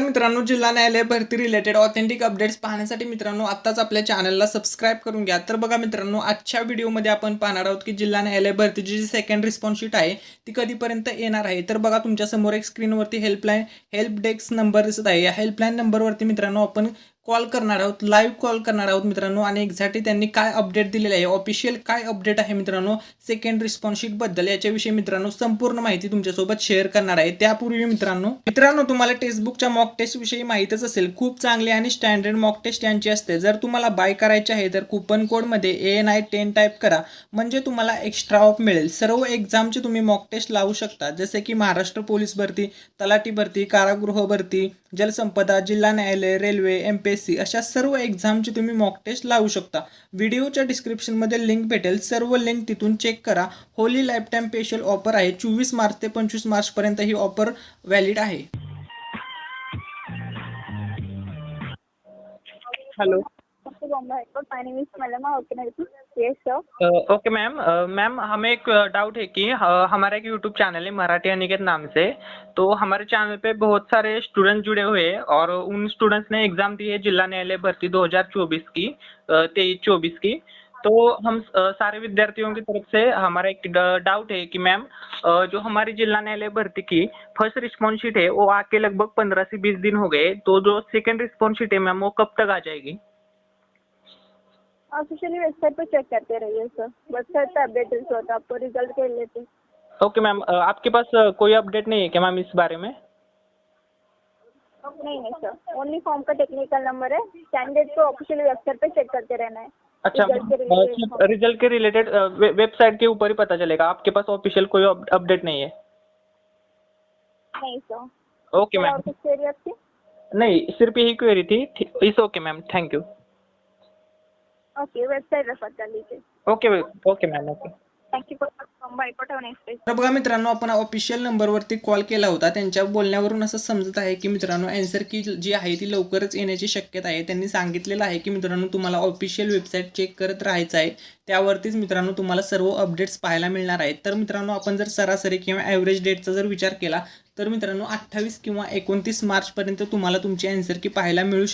नमस्कार मित्रांनो जिल्हा न्यायालय भरती रिलेटेड ऑथेंटिक अपडेट्स पाहण्यासाठी मित्रांनो आत्ताच आपल्या चॅनलला सबस्क्राईब करून घ्या. तर बघा मित्रांनो आजच्या व्हिडिओमध्ये आपण पाहणार आहोत की जिल्हा न्यायालय भरतीची जी सेकंड रिस्पॉन्सशीट आहे ती कधीपर्यंत येणार आहे? तर बघा तुमच्यासमोर एक स्क्रीनवरती हेल्पलाईन हेल्प डेस्क नंबर दिसत आहे. या हेल्पलाईन नंबरवरती मित्रांनो आपण कॉल करणार आहोत लाईव्ह कॉल करणार आहोत मित्रांनो. आणि एक्झॅक्टली त्यांनी काय अपडेट दिलेलं आहे ऑफिशियल काय अपडेट आहे मित्रांनो सेकंड रिस्पॉन्सशीटबद्दल याच्याविषयी मित्रांनो संपूर्ण माहिती तुमच्यासोबत शेअर करणार आहे. त्यापूर्वी मित्रांनो मित्रांनो तुम्हाला टेक्स्टबुकच्या मॉक टेस्टविषयी माहितीच माहितच असेल खूप चांगली आणि स्टँडर्ड मॉक टेस्ट यांची असते. जर तुम्हाला बाय करायचे आहे तर कुपन कोडमध्ये A N I ten type करा. म्हणजे तुम्हाला एक्स्ट्रा ऑफ मिळेल. सर्व एक्झामचे तुम्ही मॉक टेस्ट लावू शकता. जसे की महाराष्ट्र पोलीस भरती तलाठी भरती कारागृह भरती जलसंपदा जिल्हा न्यायालय railway M P S C अशा सर्व एक्झामची तुम्ही मॉक टेस्ट लावू शकता. व्हिडिओच्या डिस्क्रिप्शनमध्ये लिंक भेटेल. सर्व लिंक तिथून चेक करा. Holi life time special offer आहे. चोवीस मार्च ते पंचवीस मार्चपर्यंत ही ऑफर व्हॅलिड आहे. Hello Sir. Okay ma'am ma'am हमें एक डाउट है कि हमारा एक यूट्यूब चैनल है, मराठी अनिकेत नाम से। तो हमारे चैनल पे बहुत सारे स्टूडेंट जुड़े हुए हैं और उन स्टूडेंट्स ने एग्ज़ाम दी है जिला न्यायालय भर्ती 2024 की तेईस चौबीस की। तो हम सारे विद्यार्थियों की तरफ़ से हमारा एक डाउट है कि मैम जो हमारी जिला न्यायालय भर्ती की फ़र्स्ट रिस्पॉन्स शीट है, वो आके लगभग पंद्रह से बीस दिन हो गए। तो जो सेकेंड रिस्पॉन्स शीट है मैम वो कब तक आ जाएगी? ऑफिशियली वेबसाइट पर चेक करते रहिए सर। वेबसाइट पे अपडेट होता है आपको रिज़ल्ट के रिलेटेड ओके मैम आपके पास कोई अपडेट नहीं है क्या मैम इस बारे में? नहीं नहीं सर। ओनली फॉर्म का टेक्निकल नंबर है। कैंडिडेट को ऑफिशियली वेबसाइट पे चेक करते रहना है। अच्छा रिज़ल्ट के रिलेटेड वेबसाइट के ऊपर ही पता चलेगा। आपके पास ऑफिशियल कोई अपडेट नहीं है। नहीं सर। ओके मैम आपकी? नहीं सिर्फ़ यही क्वेरी थी। इस okay ma'am thank you okay website refer कर लीजिए। Okay okay ma'am okay thank you for Bombay high court next day तर बघा मित्रांनो आपण ऑफिशियल नंबरवरती कॉल केला होता. त्यांच्या बोलण्यावरून असं समजत आहे की मित्रांनो अँसर की जी आहे ती लवकरच येण्याची शक्यता आहे. त्यांनी सांगितलेलं आहे की मित्रांनो तुम्हाला ऑफिशियल वेबसाईट चेक करत राहायचं आहे. त्यावरतीच मित्रांनो तुम्हाला सर्व अपडेट्स पाहायला मिळणार आहेत. तर मित्रांनो आपण जर सरासरी किंवा ॲव्हरेज डेटचा जर विचार केला तर मित्रांनो अठ्ठावीस किंवा एकोणतीस मार्चपर्यंत तुम्हाला तुमची अँसर की पाहायला मिळू